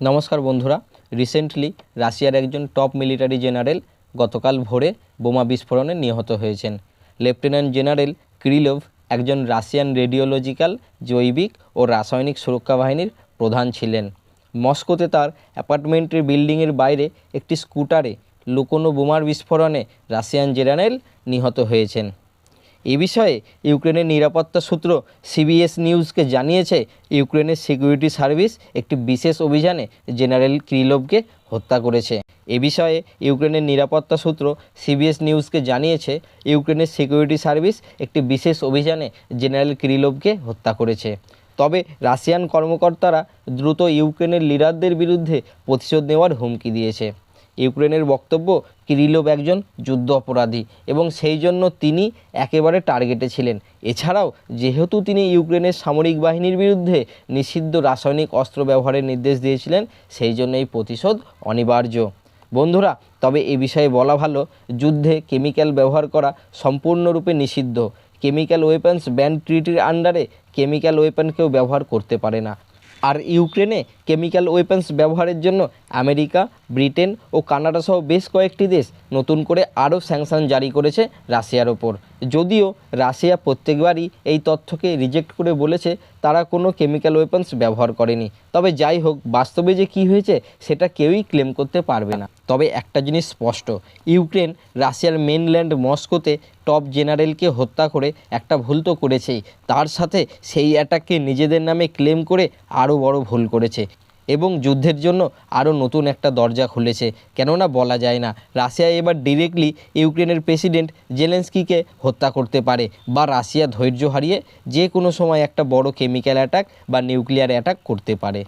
নমস্কার বন্ধুরা। রিসেন্টলি রাশিয়ার একজন টপ মিলিটারি জেনারেল গতকাল ভোরে বোমা বিস্ফোরণে নিহত হয়েছেন। লেফটেন্যান্ট জেনারেল ক্রিলোভ একজন রাশিয়ান রেডিওলজিক্যাল জৈবিক ও রাসায়নিক সুরক্ষা বাহিনীর প্রধান ছিলেন। মস্কোতে তার অ্যাপার্টমেন্টের বিল্ডিংয়ের বাইরে একটি স্কুটারে লুকোনো বোমার বিস্ফোরণে রাশিয়ান জেনারেল নিহত হয়েছেন। এ বিষয়ে ইউক্রেনের নিরাপত্তা সূত্র সিবিএস নিউজকে জানিয়েছে, ইউক্রেনের সিকিউরিটি সার্ভিস একটি বিশেষ অভিযানে জেনারেল ক্রিলোভকে হত্যা করেছে। এ বিষয়ে ইউক্রেনের নিরাপত্তা সূত্র সিবিএস নিউজকে জানিয়েছে, ইউক্রেনের সিকিউরিটি সার্ভিস একটি বিশেষ অভিযানে জেনারেল ক্রিলোভকে হত্যা করেছে। তবে রাশিয়ান কর্মকর্তারা দ্রুত ইউক্রেনের লিডারদের বিরুদ্ধে প্রতিশোধ নেওয়ার হুমকি দিয়েছে। ইউক্রেনের বক্তব্য, কিরিলোভ একজন যুদ্ধ অপরাধী এবং সেই জন্য তিনি একেবারে টার্গেটে ছিলেন। এছাড়াও, যেহেতু তিনি ইউক্রেনের সামরিক বাহিনীর বিরুদ্ধে নিষিদ্ধ রাসায়নিক অস্ত্র ব্যবহারের নির্দেশ দিয়েছিলেন, সেই জন্য এই প্রতিশোধ অনিবার্য। বন্ধুরা, তবে এ বিষয়ে বলা ভালো, যুদ্ধে কেমিক্যাল ব্যবহার করা সম্পূর্ণরূপে নিষিদ্ধ। কেমিক্যাল ওয়েপন্স ব্যান ট্রিটির আন্ডারে কেমিক্যাল ওয়েপন কেউ ব্যবহার করতে পারে না। আর ইউক্রেনে কেমিক্যাল ওয়েপন্স ব্যবহারের জন্য আমেরিকা, ব্রিটেন ও কানাডা সহ বেশ কয়েকটি দেশ নতুন করে আরও স্যাংশন জারি করেছে রাশিয়ার ওপর। যদিও রাশিয়া প্রত্যেকবারই এই তথ্যকে রিজেক্ট করে বলেছে, তারা কোনো কেমিক্যাল ওয়েপন্স ব্যবহার করেনি। তবে যাই হোক, বাস্তবে যে কী হয়েছে সেটা কেউই ক্লেম করতে পারবে না। তবে একটা জিনিস স্পষ্ট, ইউক্রেন রাশিয়ার মেনল্যান্ড মস্কোতে টপ জেনারেলকে হত্যা করে একটা ভুল তো করেছেই। তার সাথে সেই অ্যাটাককে নিজেদের নামে ক্লেম করে আরও বড় ভুল করেছে। এবং যুদ্ধের জন্য আরও নতুন একটা দরজা খুলেছে। কেননা বলা যায় না, রাশিয়া এবার ডিরেক্টলি ইউক্রেনের প্রেসিডেন্ট জেলেন্সকিকে হত্যা করতে পারে বা রাশিয়া ধৈর্য হারিয়ে যে কোনো সময় একটা বড় কেমিক্যাল অ্যাটাক বা নিউক্লিয়ার অ্যাটাক করতে পারে।